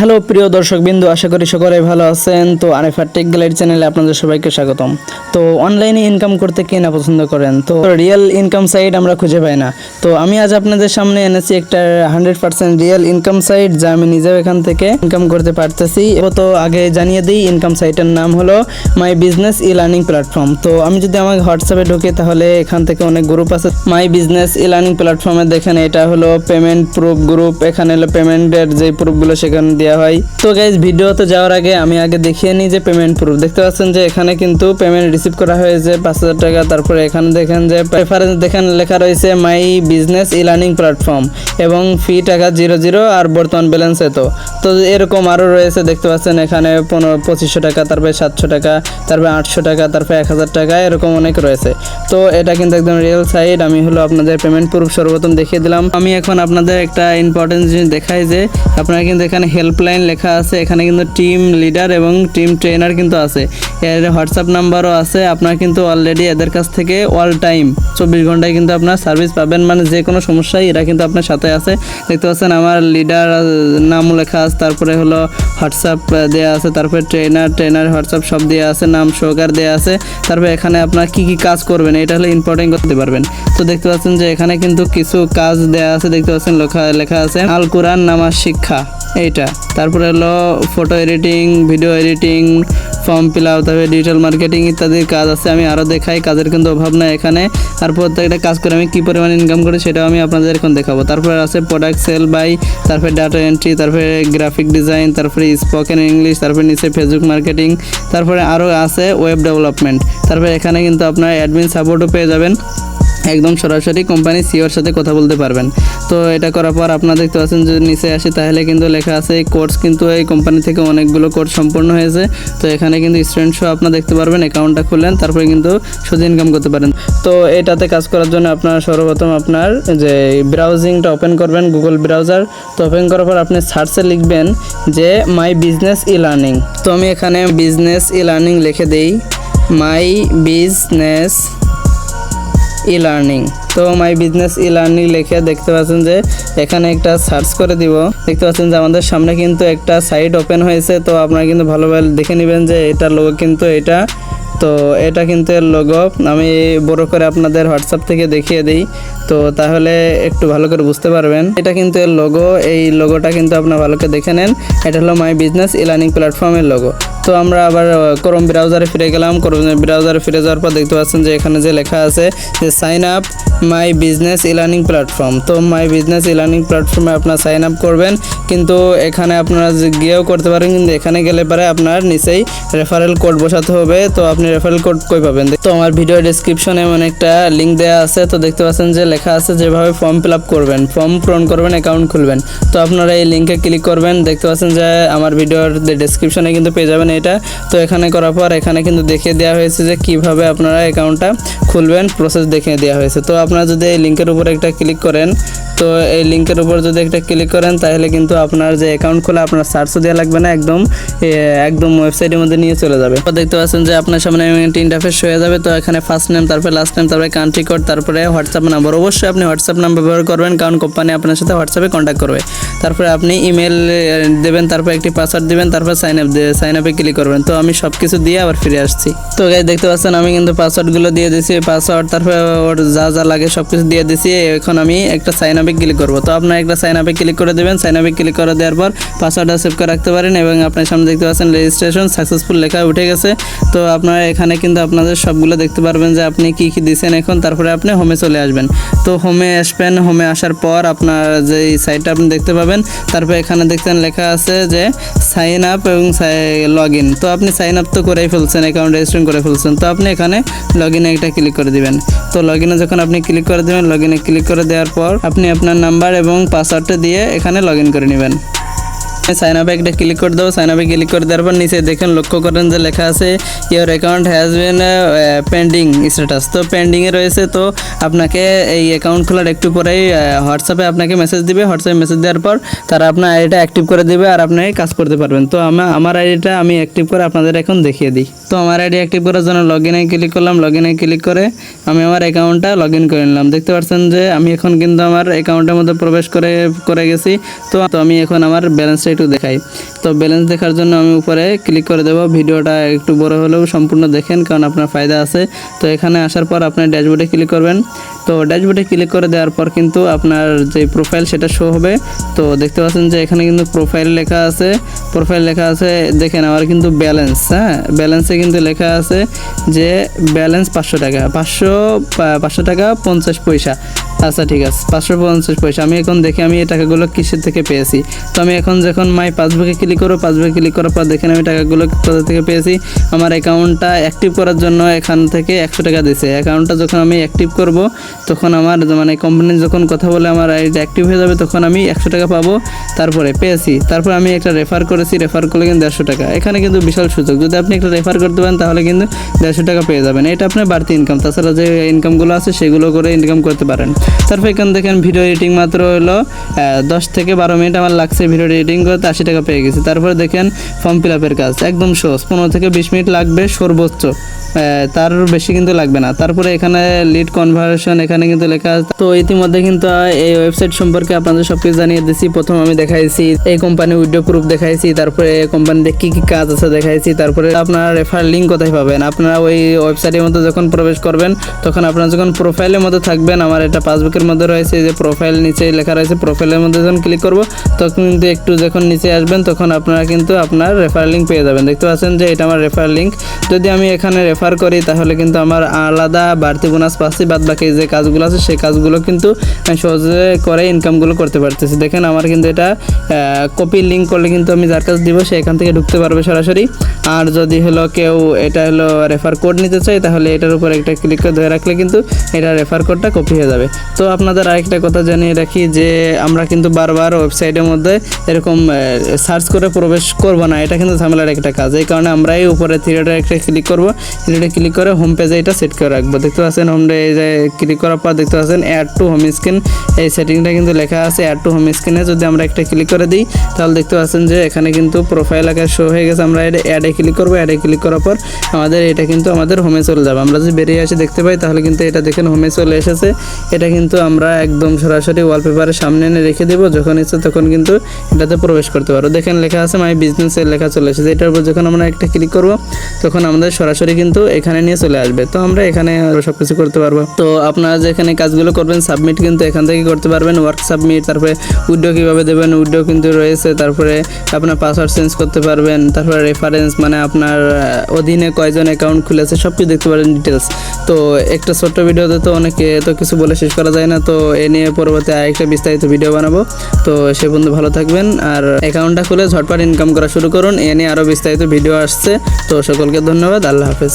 Hello, প্রিয় দর্শক বিন্দু আশা করি সকলে ভালো আছেন। তো আরেফার টেক গ্যালারি চ্যানেলে আপনাদের সবাইকে স্বাগতম। তো অনলাইনে ইনকাম করতে কে না পছন্দ করেন? তো রিয়েল ইনকাম সাইট আমরা খুঁজে পাই না। তো আমি আজ আপনাদের সামনে এনেছি একটা hundred percent real income site যা আমি নিজেও এখান থেকে ইনকাম করতে পারতেছি। ও তো আগে জানিয়ে দিই ইনকাম সাইটের নাম হলো my business e learning platform তো আমি যদি আমাকে হোয়াটসঅ্যাপে ঢুকি, তাহলে এখান থেকে অনেক গ্রুপ আছে। মাই বিজনেস ই লার্নিং প্ল্যাটফর্মে দেখেন, এটা হলো পেমেন্ট প্রুফ গ্রুপ এখানে হলো পেমেন্টের যে প্রুফগুলো সেখানে দেওয়া হয়। তো গাইজ ভিডিওতে যাওয়ার আগে আমি আগে দেখিয়ে নিই যে পেমেন্ট প্রুফ দেখতে পাচ্ছেন যে এখানে কিন্তু পেমেন্ট রিসিভ করা হয়েছে পাঁচ হাজার টাকা। তারপরে এখানে দেখেন যে প্রেফারেন্স দেখেন লেখা রয়েছে my business e learning platform এবং ফি টাকা জিরো জিরো আর বর্তমান ব্যালেন্স এত। তো এরকম আরও রয়েছে, দেখতে পাচ্ছেন এখানে পনেরো, পঁচিশশো টাকা, তারপরে সাতশো টাকা, তারপরে আটশো টাকা, তারপরে এক হাজার টাকা, এরকম অনেক রয়েছে। তো এটা কিন্তু একদম রিয়েল সাইড আমি হলো আপনাদের পেমেন্ট প্রুফ সর্বপ্রথম দেখিয়ে দিলাম। আমি এখন আপনাদের একটা ইম্পর্টেন্ট জিনিস দেখাই যে আপনারা কিন্তু এখানে হেল্পলাইন লেখা আছে, এখানে কিন্তু টিম লিডার এবং টিম ট্রেনার কিন্তু আছে। এর হোয়াটসঅ্যাপ নাম্বারও আছে, আপনার কিন্তু অলরেডি এদের কাছ থেকে অল টাইম চব্বিশ ঘন্টায় কিন্তু আপনার সার্ভিস পাবেন। মানে যে কোনো সমস্যায় এরা কিন্তু আপনার সাথে আছে। দেখতে পাচ্ছেন আমার লিডার নামও লেখা আছে, তারপরে হলো হোয়াটসঅ্যাপ দেওয়া আছে, তারপরে ট্রেনার ট্রেনার হোয়াটসঅ্যাপ সব দেওয়া আছে, নাম সহকার দেওয়া আছে। তারপরে এখানে আপনার কি কি কাজ করবেন, এটা হলো ইম্পর্টেন্ট করতে পারবেন। তো দেখতে পাচ্ছেন যে এখানে কিন্তু কিছু কাজ দেওয়া আছে, দেখতে পাচ্ছেন লেখা লেখা আছে আল কোরআন নামাজ শিক্ষা, এইটা। তারপরে হলো photo editing video editing form fill up তারপরে ডিজিটাল মার্কেটিং ইত্যাদির কাজ আছে, আমি আরও দেখাই, কাজের কিন্তু অভাব নাই এখানে। আর প্রত্যেকটা কাজ করে আমি কী পরিমাণ ইনকাম করি সেটাও আমি আপনাদের এখন দেখাবো। তারপরে আছে প্রোডাক্ট সেল বাই তারপরে ডাটা এন্ট্রি তারপরে গ্রাফিক ডিজাইন তারপরে স্পোকেন ইংলিশ তারপরে নিচে ফেসবুক মার্কেটিং তারপরে আরও আছে ওয়েব ডেভেলপমেন্ট তারপরে এখানে কিন্তু আপনার অ্যাডমিন সাপোর্টও পেয়ে যাবেন। একদম সরাসরি কোম্পানি সিওর সাথে কথা বলতে পারবেন। তো এটা করার পর আপনারা দেখতে পাচ্ছেন যদি নিচে আসি, তাহলে কিন্তু লেখা আছে এই কোর্স কিন্তু এই কোম্পানি থেকে অনেকগুলো কোর্স সম্পূর্ণ হয়েছে। তো এখানে কিন্তু স্টুডেন্ট শো আপনারা দেখতে পারবেন অ্যাকাউন্টটা খুললেন, তারপরে কিন্তু শুধু ইনকাম করতে পারেন। তো এটাতে কাজ করার জন্য আপনার সর্বপ্রথম আপনার যে ব্রাউজিংটা ওপেন করবেন গুগল ব্রাউজার তো ওপেন করার পর আপনি সার্চে লিখবেন যে মাই বিজনেস ই লার্নিং তো আমি এখানে বিজনেস ই লার্নিং লিখে দেই। মাই বিজনেস ই লার্নিং তো মাই বিজনেস ই লার্নিং লিখে দেখতে পাচ্ছেন যে, এখানে একটা সার্চ করে দিব। দেখতে পাচ্ছেন যে আমাদের সামনে কিন্তু একটা সাইট ওপেন হয়েছে। তো আপনারা কিন্তু ভালোভাবে দেখে নেবেন যে এটা লোক কিন্তু এটা। তো এটা কিন্তু এর লোগো আমি বড় করে আপনাদের হোয়াটসঅ্যাপ থেকে দেখিয়ে দিই। তো তাহলে একটু ভালো করে বুঝতে পারবেন। এটা কিন্তু এর লোগো এই লোগোটা কিন্তু আপনার ভালো করে দেখে নেন। এটা হলো মাই বিজনেস ই লার্নিং প্ল্যাটফর্মের লোগো তো আমরা আবার ক্রোম ব্রাউজারে ফিরে গেলাম। ক্রোম ব্রাউজারে ফিরে যাওয়ার পর দেখতে পাচ্ছেন যে এখানে যে লেখা আছে যে sign up my business e learning platform তো মাই বিজনেস ই লার্নিং প্ল্যাটফর্মে আপনার সাইন আপ করবেন। কিন্তু এখানে আপনারা গিয়েও করতে পারেন। কিন্তু এখানে গেলে পরে আপনার নিচেই রেফারেল কোড বসাতে হবে। তো আপনি রেফারেল কোড কই পাবেন? তো আমার ভিডিও ডিসক্রিপশনে এমন একটা লিঙ্ক দেওয়া আছে, তো দেখতে পাচ্ছেন যে লেখা আছে যেভাবে ফর্ম ফিল আপ করবেন ফর্ম পূরণ করবেন অ্যাকাউন্ট খুলবেন। তো আপনারা এই লিঙ্কে ক্লিক করবেন, দেখতে পাচ্ছেন যে আমার ভিডিওর ডিসক্রিপশনে কিন্তু পেয়ে যাবেন এটা। তো এখানে করার পর এখানে কিন্তু দেখিয়ে দেওয়া হয়েছে যে কীভাবে আপনারা অ্যাকাউন্টটা খুলবেন প্রসেস দেখিয়ে দেওয়া হয়েছে। তো আপনারা যদি এই লিঙ্কের উপর একটা ক্লিক করেন, তো এই লিঙ্কের উপর যদি একটা ক্লিক করেন, তাহলে কিন্তু আপনার যে অ্যাকাউন্ট খোলা আপনার সার্চও দেওয়া লাগবে না, একদম একদম ওয়েবসাইটের মধ্যে নিয়ে চলে যাবে। দেখতে পাচ্ছেন যে আপনার একটা ইন্টারফেস হয়ে যাবে, তো এখানে ফার্স্ট নেম তারপরে লাস্ট নেম তারপরে কান্ট্রি কোড তারপরে হোয়াটসঅ্যাপ নাম্বার অবশ্যই আপনি হোয়াটসঅ্যাপ নাম্বার ব্যবহার করবেন, কারণ কোম্পানি আপনার সাথে হোয়াটসঅ্যাপে কন্ট্যাক্ট করবে। তারপরে আপনি ইমেল দেবেন, তারপর একটি পাসওয়ার্ড দেবেন, তারপর সাইন আপ সাইন আপে ক্লিক করবেন। তো আমি সব কিছু দিয়ে আবার ফিরে আসছি। তো গাই দেখতে পাচ্ছেন, আমি কিন্তু পাসওয়ার্ডগুলো দিয়ে দিয়েছি পাসওয়ার্ড তারপরে ওর যা যা লাগে সব কিছু দিয়ে দিয়েছি, এখন আমি একটা সাইন আপে ক্লিক করব। তো আপনার একটা সাইন আপে ক্লিক করে দেবেন সাইন আপে ক্লিক করে দেওয়ার পর পাসওয়ার্ডটা সেভ করে রাখতে পারেন, এবং আপনার সামনে দেখতে পাচ্ছেন রেজিস্ট্রেশন সাকসেসফুল লেখা উঠে গেছে। তো আপনারা এখানে কিন্তু আপনাদের সবগুলো দেখতে পারবেন যে আপনি কি কি দিয়েছেন এখন, তারপরে আপনি হোমে চলে আসবেন। তো হোমে আসবেন হোমে আসার পর আপনার যে সাইটটা আপনি দেখতে পাবেন, তারপর এখানে দেখতেন লেখা আছে যে সাইন আপ এবং লগ ইন তো আপনি সাইন আপ তো করেই ফেলছেন অ্যাকাউন্ট রেজিস্ট্রেশন করে ফেলছেন। তো আপনি এখানে লগ ইনে একটা ক্লিক করে দিবেন। তো লগ ইনে যখন আপনি ক্লিক করে দেবেন লগ ইনে ক্লিক করে দেওয়ার পর আপনি আপনার নাম্বার এবং পাসওয়ার্ডটা দিয়ে এখানে লগ ইন করে নেবেন। সাইন আপে একটা ক্লিক করে দেবো সাইন আপে ক্লিক করে দেওয়ার পর নিচে দেখেন লক্ষ্য করেন যে লেখা আছে your account has been pending status তো পেন্ডিংয়ে রয়েছে, তো আপনাকে এই অ্যাকাউন্ট খোলার একটু পরেই হোয়াটসঅ্যাপে আপনাকে মেসেজ দিবে। হোয়াটসঅ্যাপে মেসেজ দেওয়ার পর তারা আপনার আইডিটা অ্যাক্টিভ করে দিবে আর আপনি কাজ করতে পারবেন। তো আমার আমার আইডিটা আমি অ্যাক্টিভ করে আপনাদের এখন দেখিয়ে দিই। তো আমার আইডি অ্যাক্টিভ করার জন্য লগ ইনে ক্লিক করলাম। লগ ইনে ক্লিক করে আমি আমার অ্যাকাউন্টটা লগ ইন করে নিলাম। দেখতে পাচ্ছেন যে আমি এখন কিন্তু আমার অ্যাকাউন্টের মধ্যে প্রবেশ করে করে গেছি। তো তো আমি এখন আমার ব্যালেন্সটা একটু দেখাই। তো ব্যালেন্স দেখার জন্য আমি উপরে ক্লিক করে দেবো। ভিডিওটা একটু বড় হলেও সম্পূর্ণ দেখেন, কারণ আপনার ফায়দা আছে। তো এখানে আসার পর আপনার ড্যাশবোর্ডে ক্লিক করবেন। তো ড্যাশবোর্ডে ক্লিক করে দেওয়ার পর কিন্তু আপনার যে প্রোফাইল সেটা শো হবে। তো দেখতে পাচ্ছেন যে এখানে কিন্তু প্রোফাইল লেখা আছে। প্রোফাইল লেখা আছে, দেখেন আমার কিন্তু ব্যালেন্স হ্যাঁ? ব্যালেন্সে কিন্তু লেখা আছে যে ব্যালেন্স পাঁচশো টাকা। পাঁচশো পাঁচশো টাকা পঞ্চাশ পয়সা। আচ্ছা ঠিক আছে। পাঁচশো পঞ্চাশ পয়সা। আমি এখন দেখি আমি এই টাকাগুলো কিসের থেকে পেয়েছি। তো আমি এখন যখন মাই পাসবুকে ক্লিক করব, পাসবুকে ক্লিক করার পর দেখেন আমি টাকাগুলো কোথা থেকে পেয়েছি। আমার অ্যাকাউন্টটা অ্যাক্টিভ করার জন্য এখান থেকে একশো টাকা দিয়েছে অ্যাকাউন্টটা যখন আমি অ্যাক্টিভ করব, তখন আমার মানে কোম্পানি যখন কথা বলে আমার এটা অ্যাক্টিভ হয়ে যাবে, তখন আমি একশো টাকা পাবো। তারপরে পেয়েছি। তারপর আমি একটা রেফার করেছি। রেফার করলে কিন্তু দেড়শো টাকা। এখানে কিন্তু বিশাল সুযোগ। যদি আপনি একটা রেফার করতে পারেন, তাহলে কিন্তু দেড়শো টাকা পেয়ে যাবেন। এটা আপনার বাড়তি ইনকাম তাছাড়া যে ইনকামগুলো আছে, সেগুলো করে ইনকাম করতে পারেন। তারপর এখানে দেখেন ভিডিও এডিটিং মাত্র হলো দশ থেকে বারো মিনিট আমার লাগছে ভিডিও এডিটিং করতে আশি টাকা পেয়ে গেছি। তারপর দেখেন ফর্ম ফিল আপের কাজ, একদম সহজ, পনেরো থেকে বিশ মিনিট লাগবে সর্বোচ্চ। তার বেশি কিন্তু লাগবে না। তারপরে এখানে লিড কনভার্সন এখানে কিন্তু লেখা তো ইতিমধ্যে কিন্তু এই ওয়েবসাইট সম্পর্কে আপনাদের সব কিছু জানিয়ে দিচ্ছি প্রথম আমি দেখাইছি, এই কোম্পানি উইডিও প্রুফ দেখাইছি, তারপরে কোম্পানিতে কি কি কাজ আছে দেখাইছি, তারপরে আপনারা রেফার লিঙ্ক কোথায় পাবেন? আপনারা ওই ওয়েবসাইটের মধ্যে যখন প্রবেশ করবেন, তখন আপনারা যখন প্রোফাইলের মধ্যে থাকবেন, আমার এটা পাসবুকের মধ্যে রয়েছে যে প্রোফাইল নিচে লেখা রয়েছে প্রোফাইলের মধ্যে যখন ক্লিক করব, তখন কিন্তু একটু যখন নিচে আসবেন, তখন আপনারা কিন্তু আপনার রেফার লিঙ্ক পেয়ে যাবেন। দেখতে পাচ্ছেন যে এটা আমার রেফার লিঙ্ক যদি আমি এখানে রেফার করি, তাহলে কিন্তু আমার আলাদা বাড়তি বোনাস পাচ্ছি বাদ বাকি যে কাজগুলো আছে, সেই কাজগুলো কিন্তু সহজে করে ইনকামগুলো করতে পারতেছি। দেখেন আমার কিন্তু এটা কপি লিঙ্ক করলে কিন্তু আমি যার কাছে দিব, সে এখান থেকে ঢুকতে পারবে সরাসরি। আর যদি হলো কেউ এটা হলো রেফার কোড নিতে চাই তাহলে এটার উপর একটা ক্লিক করে ধরে রাখলে কিন্তু এটা রেফার কোডটা কপি হয়ে যাবে। তো আপনাদের আরেকটা কথা জানিয়ে রাখি যে, আমরা কিন্তু বারবার ওয়েবসাইটের মধ্যে এরকম সার্চ করে প্রবেশ করব না, এটা কিন্তু ঝামেলার একটা কাজ। এই কারণে আমরা এই উপরে থ্রিডে একটা ক্লিক করব থ্রিডে ক্লিক করে হোম পেজে এটা সেট করে রাখব। দেখতে পাচ্ছেন হোম ক্লিক করার পর দেখতে পাচ্ছেন অ্যাড টু হোম স্ক্রিন এই সেটিংটা কিন্তু লেখা আছে অ্যাড টু হোম স্ক্রিনে যদি আমরা একটা ক্লিক করে দিই, তাহলে দেখতে পাচ্ছেন যে এখানে কিন্তু প্রোফাইল আকার শো হয়ে গেছে। আমরা এটা অ্যাডে ক্লিক করব। অ্যাডে ক্লিক করার পর আমাদের এটা কিন্তু আমাদের হোমে চলে যাবে। আমরা যদি বেরিয়ে আসি দেখতে পাই, তাহলে কিন্তু এটা দেখেন হোমে চলে এসেছে। এটা কিন্তু আমরা একদম সরাসরি ওয়ালপেপারের সামনে এনে রেখে দেবো। যখন ইচ্ছে তখন কিন্তু এটাতে প্রবেশ করতে পারো। দেখেন লেখা আছে মাই বিজনেসের লেখা চলে এসেছে। এটার উপর যখন আমরা একটা ক্লিক করব, তখন আমাদের সরাসরি কিন্তু এখানে নিয়ে চলে আসবে। তো আমরা এখানে সব কিছু করতে পারব। তো আপনারা যে এখানে কাজগুলো করবেন সাবমিট কিন্তু এখান থেকে করতে পারবেন। ওয়ার্ক সাবমিট তারপরে উইডো কীভাবে দেবেন উইডো কিন্তু রয়েছে। তারপরে আপনার পাসওয়ার্ড চেঞ্জ করতে পারবেন। তারপরে রেফারেন্স মানে আপনার অধীনে কয়জন অ্যাকাউন্ট খুলেছে সব কিছু দেখতে পারেন ডিটেলস তো একটা ছোট্ট ভিডিওতে তো অনেকে তো কিছু বলে শেষ করা যায় না। তো এ নিয়ে পরবর্তী আরেকটা বিস্তারিত ভিডিও বানাবো। তো সে বন্ধু ভালো থাকবেন। আর অ্যাকাউন্টটা খুলে ঝটপট ইনকাম করা শুরু করুন। এ নিয়ে আরও বিস্তারিত ভিডিও আসছে। তো সকলকে ধন্যবাদ। আল্লাহ হাফেজ।